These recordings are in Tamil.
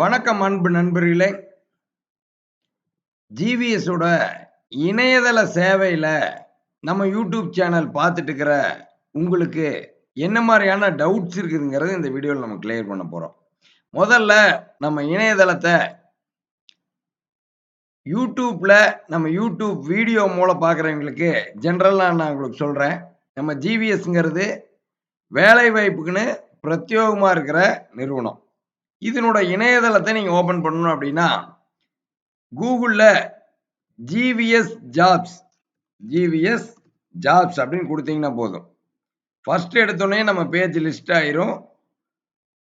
வணக்கம் அன்பு நண்பர்களே. ஜிவிஎஸோட இணையதள சேவையில் நம்ம யூடியூப் சேனல் பார்த்துட்டு இருக்கிற உங்களுக்கு என்ன மாதிரியான டவுட்ஸ் இருக்குதுங்கிறது இந்த வீடியோவில் நம்ம கிளியர் பண்ண போகிறோம் முதல்ல நம்ம இணையதளத்தை யூடியூப்பில் நம்ம யூடியூப் வீடியோ மூலம் பார்க்குறவங்களுக்கு ஜென்ரலாக நான் உங்களுக்கு சொல்கிறேன் நம்ம ஜிவிஎஸ்ங்கிறது வேலை வாய்ப்புக்குன்னு பிரத்யோகமாக இருக்கிற நிறுவனம். இதனோட இணையதளத்தை நீங்கள் ஓப்பன் பண்ணணும் அப்படின்னா கூகுளில் ஜிவிஎஸ் ஜாப்ஸ் ஜிவிஎஸ் ஜாப்ஸ் அப்படின்னு கொடுத்தீங்கன்னா போதும். ஃபர்ஸ்ட் எடுத்தோடனே நம்ம பேஜ் லிஸ்ட் ஆயிரும்.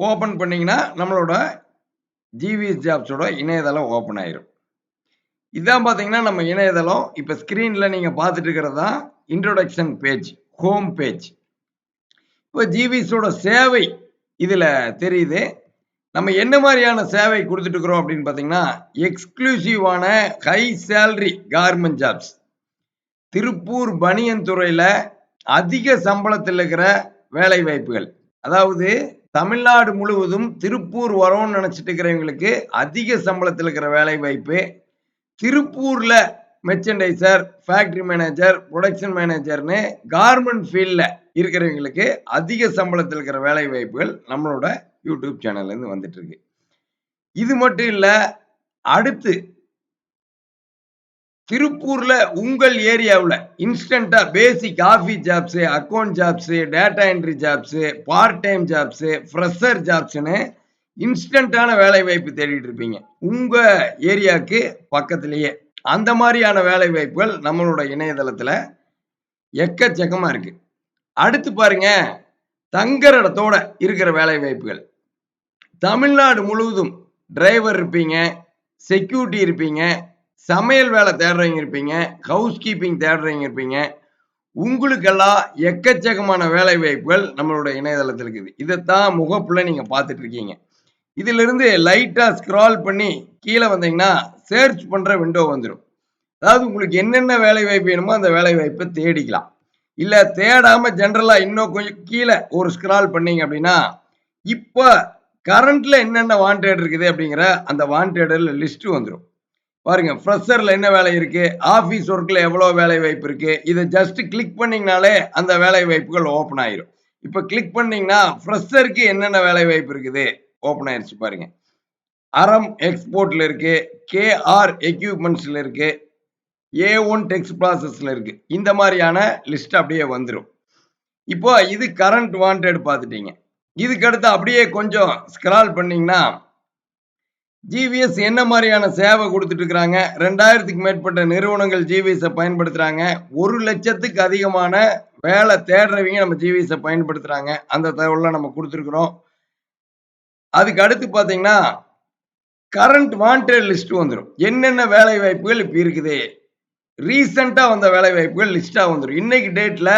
ஓப்பன் பண்ணிங்கன்னா நம்மளோட ஜிவிஎஸ் ஜாப்ஸோட இணையதளம் ஓப்பன் ஆயிரும். இதான் பார்த்தீங்கன்னா நம்ம இணையதளம். இப்போ ஸ்க்ரீனில் நீங்கள் பார்த்துட்டு இருக்கிறது தான் இன்ட்ரொடக்ஷன் பேஜ் ஹோம் பேஜ் இப்போ ஜிவிஎஸோட சேவை இதில் தெரியுது. நம்ம என்ன மாதிரியான சேவை கொடுத்துட்டு இருக்கிறோம் அப்படின்னு பார்த்தீங்கன்னா எக்ஸ்க்ளூசிவான high salary garment jobs Tiruppur பனியன் துறையில் அதிக சம்பளத்தில் இருக்கிற வேலை வாய்ப்புகள். அதாவது தமிழ்நாடு முழுவதும் திருப்பூர் வரோம்னு நினச்சிட்டு இருக்கிறவங்களுக்கு அதிக சம்பளத்தில் இருக்கிற வேலை வாய்ப்பு. திருப்பூரில் மெர்ச்சன்டைசர் ஃபேக்ட்ரி மேனேஜர் ப்ரொடக்ஷன் மேனேஜர்னு கார்மெண்ட் ஃபீல்டில் இருக்கிறவங்களுக்கு அதிக சம்பளத்தில் இருக்கிற வேலை வாய்ப்புகள் நம்மளோட யூடியூப் சேனல்லேருந்து வந்துட்டு இருக்கு இது மட்டும் இல்லை அடுத்து திருப்பூர்ல உங்கள் ஏரியாவில் இன்ஸ்டண்டா basic office jobs account jobs data entry jobs part time jobs fresher ஜாப்ஸ்னு இன்ஸ்டண்டான வேலை வாய்ப்பு தேடிட்டு இருப்பீங்க. உங்க ஏரியாவுக்கு பக்கத்திலேயே. அந்த மாதிரியான வேலை வாய்ப்புகள் நம்மளோட இணையதளத்தில் எக்கச்சக்கமாக இருக்கு. அடுத்து பாருங்க தங்குற இடத்தோட இருக்கிற வேலை வாய்ப்புகள் தமிழ்நாடு முழுவதும் டிரைவர் இருப்பீங்க செக்யூரிட்டி இருப்பீங்க சமையல் வேலை தேடுறவங்க இருப்பீங்க ஹவுஸ் கீப்பிங் தேடுறவங்க இருப்பீங்க. உங்களுக்கெல்லாம் எக்கச்சக்கமான வேலை வாய்ப்புகள் நம்மளுடைய இணையதளத்தில் இருக்குது. இதைத்தான் முகப்புல நீங்க பார்த்துட்டு இருக்கீங்க இதிலிருந்து லைட்டாக லைட்டா ஸ்க்ரால் பண்ணி கீழே வந்தீங்கன்னா சர்ச் பண்ற விண்டோ வந்துடும் அதாவது உங்களுக்கு என்னென்ன வேலை வாய்ப்பு வேணுமோ அந்த வேலை வாய்ப்பை தேடிக்கலாம். இல்லை தேடாம ஜென்ரலாக இன்னும் கொஞ்சம் கீழே ஒரு ஸ்க்ரால் பண்ணீங்க அப்படின்னா இப்போ கரண்ட்ல என்னென்ன வாண்டட் இருக்குது அப்படிங்கிற அந்த வாண்டட்ல லிஸ்ட் வந்துடும் பாருங்க ஃப்ரெஷரில் என்ன வேலை இருக்கு? ஆஃபீஸ் ஒர்க்கில் எவ்வளோ வேலை வாய்ப்பு இருக்கு? இதை ஜஸ்ட் கிளிக் பண்ணிங்கனாலே அந்த வேலை வாய்ப்புகள் ஓப்பன் ஆயிரும். இப்போ கிளிக் பண்ணீங்கன்னா ஃப்ரெஷருக்கு என்னென்ன வேலை வாய்ப்பு இருக்குது? ஓப்பன் ஆயிடுச்சு பாருங்க. அறம் எக்ஸ்போர்ட்ல இருக்கு கேஆர் எக்யூப்மெண்ட்ஸ்ல இருக்கு ஏ ஒன் டெக்ஸ் ப்ராசஸ்ல இருக்கு. இந்த மாதிரியான லிஸ்ட் அப்படியே வந்துடும் இப்போ இது கரண்ட் வாண்டட் பார்த்துட்டீங்க. இதுக்கு அடுத்து அப்படியே கொஞ்சம் ஸ்க்ரால் பண்ணீங்கன்னா ஜிவிஎஸ் என்ன மாதிரியான சேவை கொடுத்துட்ருக்குறாங்க? ரெண்டாயிரத்துக்கு மேற்பட்ட நிறுவனங்கள் ஜிவிஎஸை பயன்படுத்துகிறாங்க ஒரு லட்சத்துக்கு அதிகமான வேலை தேடுறவங்க நம்ம ஜிவிஎஸை பயன்படுத்துகிறாங்க அந்த தகவலாம் நம்ம கொடுத்துருக்குறோம். அதுக்கு அடுத்து பார்த்தீங்கன்னா கரண்ட் வாண்டட் லிஸ்ட் வந்துடும் என்னென்ன வேலை வாய்ப்புகள் இப்போ இருக்குது? ரீசெண்டாக வந்த வேலை வாய்ப்புகள் லிஸ்ட்டாக வந்துடும் இன்னைக்கு டேட்டில்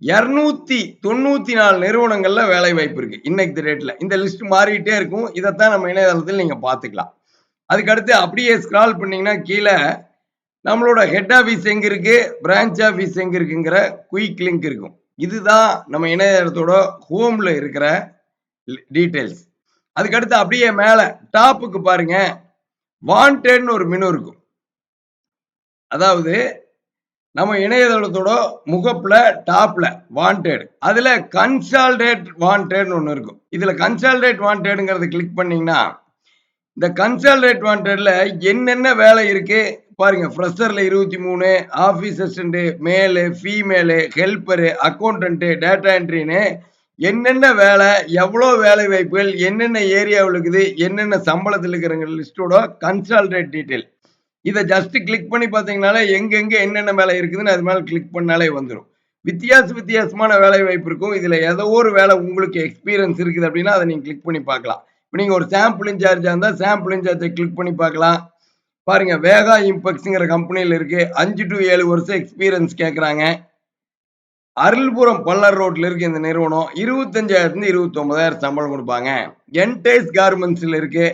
இரநூத்தி தொண்ணூத்தி நாலு நிறுவனங்கள்ல வேலை வாய்ப்பு இருக்கு. இன்னைக்கு ரேட்ல இந்த லிஸ்ட் மாறிட்டே இருக்கும். இதைத்தான் நம்ம இணையதளத்தில் நீங்க பாத்துக்கலாம் அதுக்கு அடுத்து அப்படியே ஸ்க்ரால் பண்ணீங்கன்னா கீழே நம்மளோட ஹெட் ஆஃபீஸ் எங்க இருக்கு? பிரான்ச் ஆஃபீஸ் எங்க இருக்குங்கிற குயிக் லிங்க் இருக்கும். இதுதான் நம்ம இணையதளத்தோட ஹோம்ல இருக்கிற டீட்டெயில்ஸ் அதுக்கு அடுத்து அப்படியே மேல டாப்புக்கு பாருங்க. வாண்டட்னு ஒரு மெனு இருக்கும். அதாவது நம்ம இணையதளத்தோட முகப்புல டாப்ல வாண்டட் அதுல கன்சால்டேட் வாண்டட்னு ஒன்று இருக்கும். இதுல கன்சால்டேட் வாண்டட்ங்கிறத கிளிக் பண்ணீங்கன்னா இந்த கன்சால்டேட் வாண்டட்ல என்னென்ன வேலை இருக்கு? பாருங்க ஃப்ரெஷர்ல இருபத்தி மூணு office assistant male female helper account data என்ட்ரின்னு என்னென்ன வேலை எவ்வளோ வேலை வாய்ப்புகள் என்னென்ன ஏரியாவில் இருக்குது என்னென்ன சம்பளத்தில் இருக்கிறவங்க லிஸ்டோட கன்சால்டேட் டீட்டெயில் இதை ஜஸ்ட் கிளிக் பண்ணி பார்த்தீங்கனாலே எங்கெங்க என்னென்ன வேலை இருக்குதுன்னு அது மேலே கிளிக் பண்ணாலே வந்துடும் வித்தியாச வித்தியாசமான வேலை வாய்ப்பு இருக்கும். இதில் ஏதோ ஒரு வேலை உங்களுக்கு எக்ஸ்பீரியன்ஸ் இருக்குது அப்படின்னா அதை நீங்கள் கிளிக் பண்ணி பார்க்கலாம். இப்போ நீங்கள் ஒரு சாம்பிள் இன்சார்ஜாக இருந்தால் சாம்பிள் இன்சார்ஜை கிளிக் பண்ணி பார்க்கலாம். பாருங்க வேகா இம்பெக்ஸுங்கிற கம்பெனியில் இருக்கு. அஞ்சு டு ஏழு வருஷம் எக்ஸ்பீரியன்ஸ் கேட்குறாங்க அருள்புரம் பல்லர் ரோட்ல இருக்கு இந்த நிறுவனம். இருபத்தஞ்சாயிரத்துலேருந்து இருபத்தி ஒன்பதாயிரம் சம்பளம் கொடுப்பாங்க. என்டைஸ் கார்மெண்ட்ஸில் இருக்கு.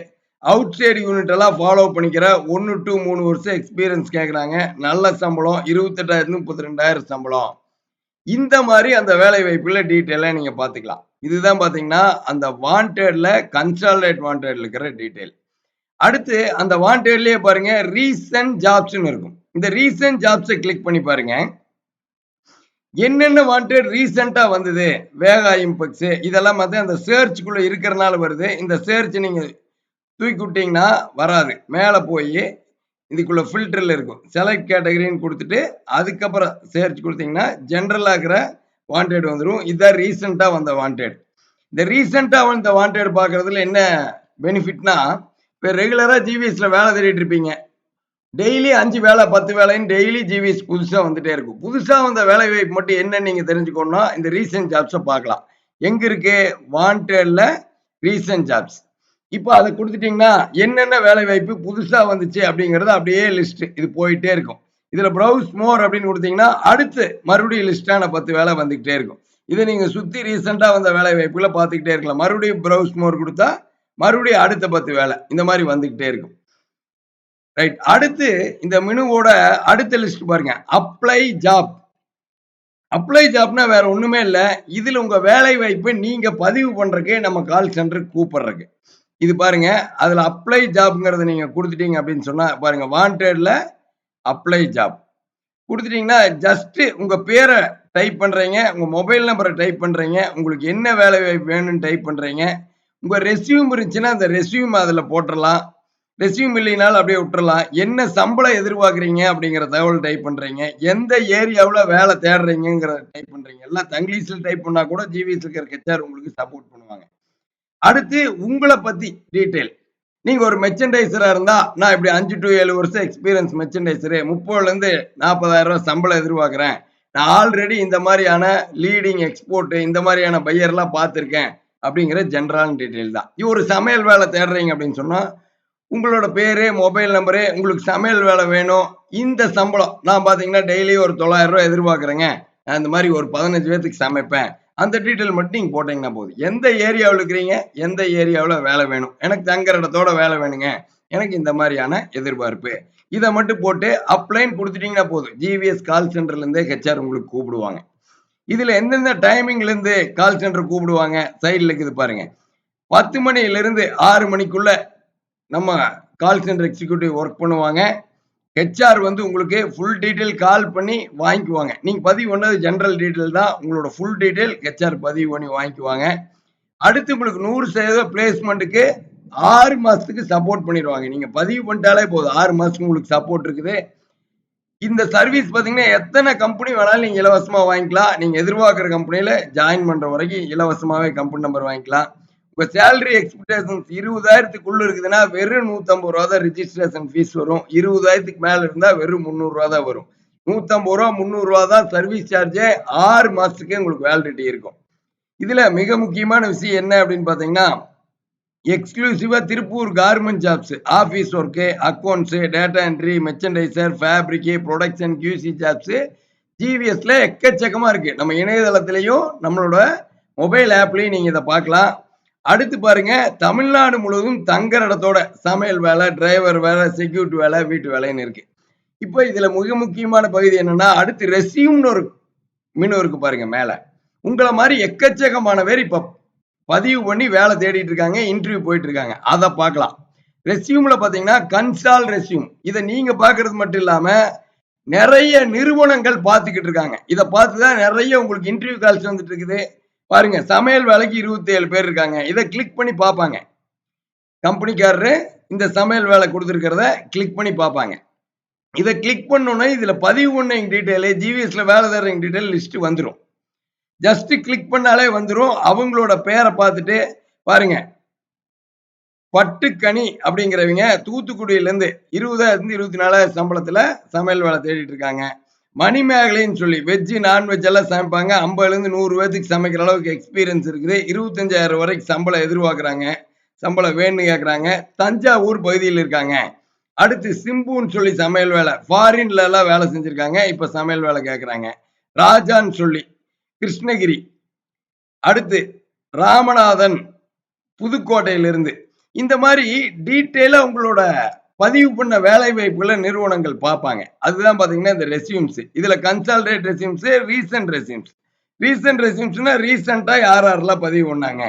அவுட் சைடு யூனிட் எல்லாம் ஃபாலோ பண்ணிக்கிற ஒன்று டு மூணு வருஷம் எக்ஸ்பீரியன்ஸ் கேட்குறாங்க நல்ல சம்பளம் இருபத்தெட்டாயிரத்து முப்பத்தி ரெண்டாயிரம் சம்பளம். இந்த மாதிரி அந்த வேலை வாய்ப்புகளை டீட்டெயிலாக நீங்கள் பார்த்துக்கலாம். இதுதான் பார்த்தீங்கன்னா அந்த வாண்டட்ல கன்சால்டேட் வாண்டட்ல இருக்கிற டீட்டெயில் அடுத்து அந்த வாண்டட்லேயே பாருங்க ரீசன்ட் ஜாப்ஸ்னு இருக்கும். இந்த ரீசன்ட் ஜாப்ஸை கிளிக் பண்ணி பாருங்க. என்னென்ன வாண்டட் ரீசெண்டாக வந்தது? வேகா இம்பெக்ஸ் இதெல்லாம் பார்த்து அந்த சேர்ச்சுக்குள்ளே இருக்கிறனால வருது. இந்த சேர்ச் நீங்கள் தூக்கி விட்டீங்கன்னா வராது. மேலே போய் இதுக்குள்ள ஃபில்டரில் இருக்கும். செலக்ட் கேட்டகரின்னு கொடுத்துட்டு அதுக்கப்புறம் சர்ச் கொடுத்தீங்கன்னா ஜென்ரலாக இருக்கிற வாண்டட் வந்துடும் இதுதான் ரீசெண்டாக வந்த வாண்டட் இந்த ரீசெண்டாக வந்த வாண்டட் பார்க்கறதுல என்ன பெனிஃபிட்னா இப்போ ரெகுலராக ஜிவிஎஸ்ல வேலை தேடிட்டு இருப்பீங்க. டெய்லி அஞ்சு வேலை பத்து வேலைன்னு டெய்லி ஜிவிஎஸ் புதுசாக வந்துட்டே இருக்கும். புதுசாக வந்த வேலை வாய்ப்பு மட்டும் என்ன நீங்கள் தெரிஞ்சுக்கணும்னா இந்த ரீசன்ட் ஜாப்ஸை பார்க்கலாம். எங்கே இருக்கு? வாண்டடில் ரீசன்ட் ஜாப்ஸ் இப்போ அதை கொடுத்துட்டீங்கன்னா என்னென்ன வேலை வாய்ப்பு புதுசாக வந்துச்சு அப்படிங்கிறது அப்படியே லிஸ்ட் இது போயிட்டே இருக்கும். இதில் ப்ரௌஸ் மோர் அப்படின்னு கொடுத்தீங்கன்னா அடுத்து மறுபடியும் லிஸ்டான பத்து வேலை வந்துக்கிட்டே இருக்கும். இதை நீங்கள் சுற்றி ரீசெண்டாக வந்த வேலை வாய்ப்புகளை பார்த்துக்கிட்டே இருக்கலாம். மறுபடியும் ப்ரௌஸ் மோர் கொடுத்தா மறுபடியும் அடுத்த பத்து வேலை இந்த மாதிரி வந்துகிட்டே இருக்கும். ரைட் அடுத்து இந்த மெனுவோட அடுத்த லிஸ்ட் பாருங்க. அப்ளை ஜாப் அப்ளை ஜாப்னா வேற ஒண்ணுமே இல்ல. இதுல உங்க வேலை வாய்ப்பை நீங்க பதிவு பண்றதுக்கு நம்ம கால் சென்டருக்கு கூப்பிடுறதுக்கு. இது பாருங்க அதுல அப்ளை ஜாப்ங்கிறத நீங்க கொடுத்துட்டீங்க அப்படின்னு சொன்னா பாருங்க வாண்டட்ல அப்ளை ஜாப் கொடுத்துட்டீங்கன்னா ஜஸ்ட் உங்க பேரை டைப் பண்றீங்க உங்க மொபைல் நம்பரை டைப் பண்றீங்க உங்களுக்கு என்ன வேலை வாய்ப்பு வேணும்னு டைப் பண்றீங்க உங்க ரெஸ்யூம் இருந்துச்சுன்னா அந்த ரெஸ்யூம் அதுல போட்டுடலாம் ரெஸ்யூம் இல்லைனாலும் அப்படியே விட்டுறலாம். என்ன சம்பளம் எதிர்பார்க்குறீங்க அப்படிங்கிற தகவல் டைப் பண்ணுறீங்க எந்த ஏரியாவில் வேலை தேடுறீங்கிறத டைப் பண்ணுறீங்க எல்லாம் தங்கிலீஷில் டைப் பண்ணால் கூட ஜிவிஎஸ் இருக்கிற கெச்சார் உங்களுக்கு சப்போர்ட் பண்ணுவாங்க. அடுத்து உங்களை பத்தி டீட்டெயில் நீங்க ஒரு மெர்ச்சன்டைசரா இருந்தா நான் இப்படி அஞ்சு டு ஏழு வருஷம் எக்ஸ்பீரியன்ஸ் மெர்ச்சன்டைசரு முப்பதுல இருந்து நாற்பதாயிரம் ரூபாய் சம்பளம் எதிர்பார்க்குறேன். நான் ஆல்ரெடி இந்த மாதிரியான லீடிங் எக்ஸ்போர்ட் இந்த மாதிரியான பையர்லாம் பார்த்துருக்கேன் அப்படிங்கிற ஜென்ரல் டீட்டெயில் தான். இது ஒரு சமையல் வேலை தேடுறீங்க அப்படின்னு சொன்னா உங்களோட பேரு மொபைல் நம்பரு உங்களுக்கு சமையல் வேலை வேணும். இந்த சம்பளம் நான் பார்த்தீங்கன்னா டெய்லி ஒரு தொள்ளாயிரம் ரூபாய் எதிர்பார்க்குறேங்க. நான் இந்த மாதிரி ஒரு பதினஞ்சு பேர்த்துக்கு சமைப்பேன். அந்த டீட்டெயில் மட்டும் நீங்கள் போட்டீங்கன்னா போதும். எந்த ஏரியாவில் இருக்கிறீங்க? எந்த ஏரியாவில் வேலை வேணும்? எனக்கு தங்குற இடத்தோட வேலை வேணுங்க. எனக்கு இந்த மாதிரியான எதிர்பார்ப்பு. இதை மட்டும் போட்டு அப்ளைன் கொடுத்துட்டீங்கன்னா போதும். ஜிவிஎஸ் கால் சென்டர்லேருந்தே ஹெச்ஆர் உங்களுக்கு கூப்பிடுவாங்க. இதில் எந்தெந்த டைமிங்லேருந்து கால் சென்டர் கூப்பிடுவாங்க? சைடில் இருக்குது பாருங்க. பத்து மணியிலேருந்து ஆறு மணிக்குள்ள நம்ம கால் சென்டர் எக்ஸிக்யூட்டிவ் ஒர்க் பண்ணுவாங்க. ஹெச்ஆர் வந்து உங்களுக்கு ஃபுல் டீட்டெயில் கால் பண்ணி வாங்கிக்குவாங்க. நீங்கள் பதிவு பண்ணது ஜென்ரல் டீட்டெயில் தான். உங்களோட ஃபுல் டீட்டெயில் ஹெச்ஆர் பதிவு பண்ணி வாங்கிக்குவாங்க. அடுத்து உங்களுக்கு நூறு சதவீத பிளேஸ்மெண்ட்டுக்கு ஆறு மாதத்துக்கு சப்போர்ட் பண்ணிடுவாங்க. நீங்கள் பதிவு பண்ணிட்டாலே போதும். ஆறு மாதத்துக்கு உங்களுக்கு சப்போர்ட் இருக்குது. இந்த சர்வீஸ் பார்த்தீங்கன்னா எத்தனை கம்பெனி வேணாலும் நீங்கள் இலவசமாக வாங்கிக்கலாம். நீங்கள் எதிர்பார்க்குற கம்பெனியில் ஜாயின் பண்ணுற வரைக்கும் இலவசமாகவே கம்பெனி நம்பர் வாங்கிக்கலாம். இப்போ சேலரி எக்ஸ்பெக்டேஷன்ஸ் இருபதாயிரத்துக்குள்ள இருக்குதுன்னா வெறும் நூற்றம்பது ரூபா தான் ரிஜிஸ்ட்ரேஷன் ஃபீஸ் வரும். இருபதாயிரத்துக்கு மேலே இருந்தால் வெறும் முந்நூறுரூவா தான் வரும். நூற்றம்பது ரூபா முந்நூறுரூவா தான் சர்வீஸ் சார்ஜே ஆறு மாதத்துக்கு உங்களுக்கு வேலிடிட்டி இருக்கும். இதில் மிக முக்கியமான விஷயம் என்ன அப்படின்னு பார்த்தீங்கன்னா எக்ஸ்க்ளூசிவா Tiruppur garment jobs office work accounts data entry merchandiser fabric production QC jobs ஜிவிஎஸ்ல எக்கச்சக்கமா இருக்கு. நம்ம இணையதளத்திலையும் நம்மளோட மொபைல் ஆப்லேயும் நீங்க இதை பார்க்கலாம். அடுத்து பாருங்க தமிழ்நாடு முழுவதும் தங்குற இடத்தோட சமையல் வேலை டிரைவர் வேலை செக்யூரிட்டி வேலை வீட்டு வேலைன்னு இருக்கு. இப்போ இதுல மிக முக்கியமான பகுதி என்னன்னா அடுத்து ரெசியூம்னு ஒரு மினு இருக்கு பாருங்க மேல. உங்களை மாதிரி எக்கச்சக்கமான பேர் இப்ப பதிவு பண்ணி வேலை தேடிட்டு இருக்காங்க இன்டர்வியூ போயிட்டு இருக்காங்க. அதை பார்க்கலாம். ரெசியூம்ல பாத்தீங்கன்னா கன்சால் ரெஸ்யூம் இதை நீங்க பாக்குறது மட்டும் இல்லாம நிறைய நிறுவனங்கள் பார்த்துக்கிட்டு இருக்காங்க. இதை பார்த்து தான் நிறைய உங்களுக்கு இன்டர்வியூ கால்ஸ் வந்துட்டு இருக்குது. பாருங்க சமையல் வேலைக்கு இருபத்தி ஏழு பேர் இருக்காங்க. இதை கிளிக் பண்ணி பார்ப்பாங்க. கம்பெனிக்காரரு இந்த சமையல் வேலை கொடுத்துருக்கிறத கிளிக் பண்ணி பார்ப்பாங்க. இதை கிளிக் பண்ணோன்னே இதில் பதிவு பண்ண டீட்டெயிலு ஜிவிஎஸ்ல வேலை தர டீட்டெயில் லிஸ்ட்டு வந்துடும் ஜஸ்ட் கிளிக் பண்ணாலே வந்துடும் அவங்களோட பேரை பார்த்துட்டு பாருங்க. பட்டுக்கனி அப்படிங்கிறவங்க தூத்துக்குடியிலேருந்து இருபதாயிரத்து இருபத்தி நாலாயிரம் சம்பளத்தில் சமையல் வேலை தேடிட்டு இருக்காங்க. மணிமேகலைன்னு சொல்லி வெஜ்ஜு நான்வெஜ் எல்லாம் சமைப்பாங்க. ஐம்பதுலேருந்து நூறு பேர்த்துக்கு சமைக்கிற அளவுக்கு எக்ஸ்பீரியன்ஸ் இருக்குது. இருபத்தஞ்சாயிரம் வரைக்கும் சம்பளம் எதிர்பார்க்குறாங்க. சம்பளம் வேணும்னு கேட்குறாங்க தஞ்சாவூர் பகுதியில் இருக்காங்க. அடுத்து சிம்புன்னு சொல்லி சமையல் வேலை. ஃபாரின்ல எல்லாம் வேலை செஞ்சுருக்காங்க. இப்போ சமையல் வேலை கேட்குறாங்க ராஜான்னு சொல்லி கிருஷ்ணகிரி. அடுத்து ராமநாதன் புதுக்கோட்டையிலிருந்து. இந்த மாதிரி டீட்டெயிலாக உங்களோட பதிவு பண்ண வேலை வாய்ப்புகளை நிறுவனங்கள் பார்ப்பாங்க. அதுதான் பார்த்தீங்கன்னா இந்த ரெசியூம்ஸ் இதில் consolidated resumes recent resumes recent ரெசியூம்ஸ்னா ரீசெண்டா யார் யாரெல்லாம் பதிவு பண்ணாங்க.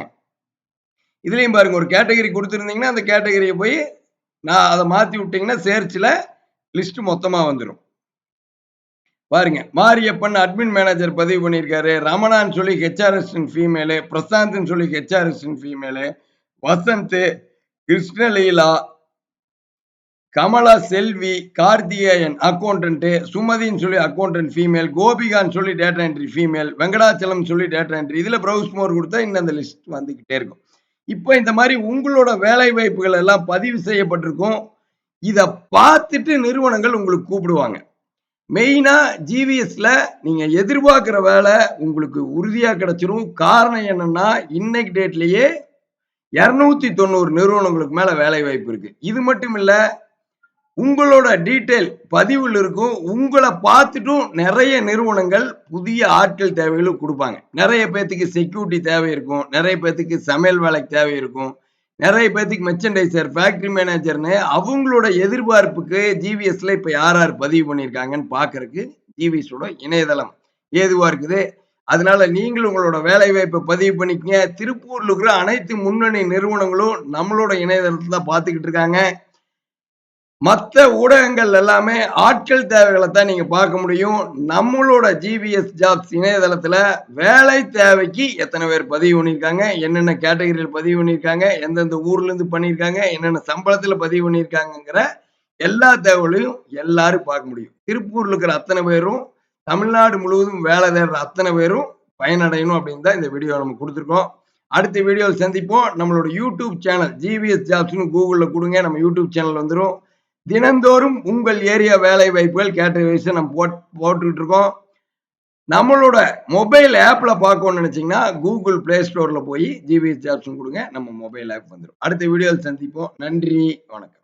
இதுலயும் பாருங்க ஒரு கேட்டகரி கொடுத்துருந்தீங்கன்னா அந்த கேட்டகரியை போய் நான் அதை மாத்தி விட்டீங்கன்னா சேர்ச்சில் லிஸ்ட் மொத்தமா வந்துடும் பாருங்க மாரியப்பன் அட்மின் மேனேஜர் பதிவு பண்ணியிருக்காரு. ரமணான்னு சொல்லி ஹெச்ஆர்எஸ்டின் ஃபீமேலு பிரசாந்த்னு சொல்லி ஹெச்ஆர்எஸ்டின் ஃபீமேலு வசந்த் கிருஷ்ணலீலா கமலா செல்வி கார்த்திகேயன் அக்கௌண்டன்ட்டு சுமதின்னு சொல்லி அக்கௌண்டன்ட் ஃபீமேல் கோபிகான்னு சொல்லி டேட்டா என்ட்ரி ஃபீமேல் வெங்கடாச்சலம் சொல்லி டேட்டா என்ட்ரி இதில் ப்ரௌஸ் மோர் கொடுத்தா இன்னும் அந்த லிஸ்ட் வந்துக்கிட்டே இருக்கும். இப்போ இந்த மாதிரி உங்களோட வேலை வாய்ப்புகள் எல்லாம் பதிவு செய்யப்பட்டிருக்கும். இதை பார்த்துட்டு நிறுவனங்கள் உங்களுக்கு கூப்பிடுவாங்க. மெயினாக ஜிவிஎஸ்ல நீங்கள் எதிர்பார்க்குற வேலை உங்களுக்கு உறுதியாக கிடைச்சிரும். காரணம் என்னன்னா இன்னைக்கு டேட்லேயே இரநூத்தி தொண்ணூறு நிறுவனங்களுக்கு மேலே வேலை வாய்ப்பு இருக்குது இது மட்டும் இல்லை உங்களோட டீட்டெயில் பதிவில் இருக்கும். உங்களை பார்த்துட்டும் நிறைய நிறுவனங்கள் புதிய ஆட்கள் தேவைகளும் கொடுப்பாங்க. நிறைய பேர்த்துக்கு செக்யூரிட்டி தேவை இருக்கும். நிறைய பேர்த்துக்கு சமையல் வேலைக்கு தேவை இருக்கும். நிறைய பேர்த்துக்கு மெர்ச்சன்டைசர் ஃபேக்டரி மேனேஜர்னு அவங்களோட எதிர்பார்ப்புக்கு ஜிவிஎஸ்ல இப்போ யார் யார் பதிவு பண்ணியிருக்காங்கன்னு பார்க்கறக்கு ஜிவிஎஸோட இணையதளம் ஏதுவாக இருக்குது. அதனால நீங்களும் உங்களோட வேலை வாய்ப்பை பதிவு பண்ணிக்கங்க. திருப்பூர்ல இருக்கிற அனைத்து முன்னணி நிறுவனங்களும் நம்மளோட இணையதளத்தில் தான் பார்த்துக்கிட்டு இருக்காங்க. மற்ற ஊடகங்கள் எல்லாமே ஆட்கள் தேவைகளை தான் நீங்க பார்க்க முடியும். நம்மளோட ஜிபிஎஸ் ஜாப்ஸ் இணையதளத்துல வேலை தேவைக்கு எத்தனை பேர் பதிவு பண்ணியிருக்காங்க என்னென்ன கேட்டகரியில் பதிவு பண்ணியிருக்காங்க எந்தெந்த ஊர்லேருந்து பண்ணியிருக்காங்க என்னென்ன சம்பளத்தில் பதிவு பண்ணியிருக்காங்கங்கிற எல்லா தேவைகளையும் எல்லாரும் பார்க்க முடியும். திருப்பூர்ல இருக்கிற அத்தனை பேரும் தமிழ்நாடு முழுவதும் வேலை தேடுற அத்தனை பேரும் பயனடையணும் அப்படின்னு தான் இந்த வீடியோ நம்ம கொடுத்துருக்கோம். அடுத்த வீடியோவில் சந்திப்போம். நம்மளோட யூடியூப் சேனல் ஜிவிஎஸ் ஜாப்ஸ்னு கூகுளில் கொடுங்க. நம்ம யூடியூப் சேனல் வந்துடும் தினந்தோறும் உங்கள் ஏரியா வேலை வாய்ப்புகள் கேட்டகரிஸ் நம்ம போட் போட்டுக்கிட்டு இருக்கோம் நம்மளோட மொபைல் ஆப்பில் பார்க்கணும்னு நினச்சிங்கன்னா கூகுள் பிளே ஸ்டோரில் போய் ஜிபிஎஸ் ஆப்ஷன் கொடுங்க. நம்ம மொபைல் ஆப் வந்துடும் அடுத்த வீடியோவில் சந்திப்போம். நன்றி. வணக்கம்.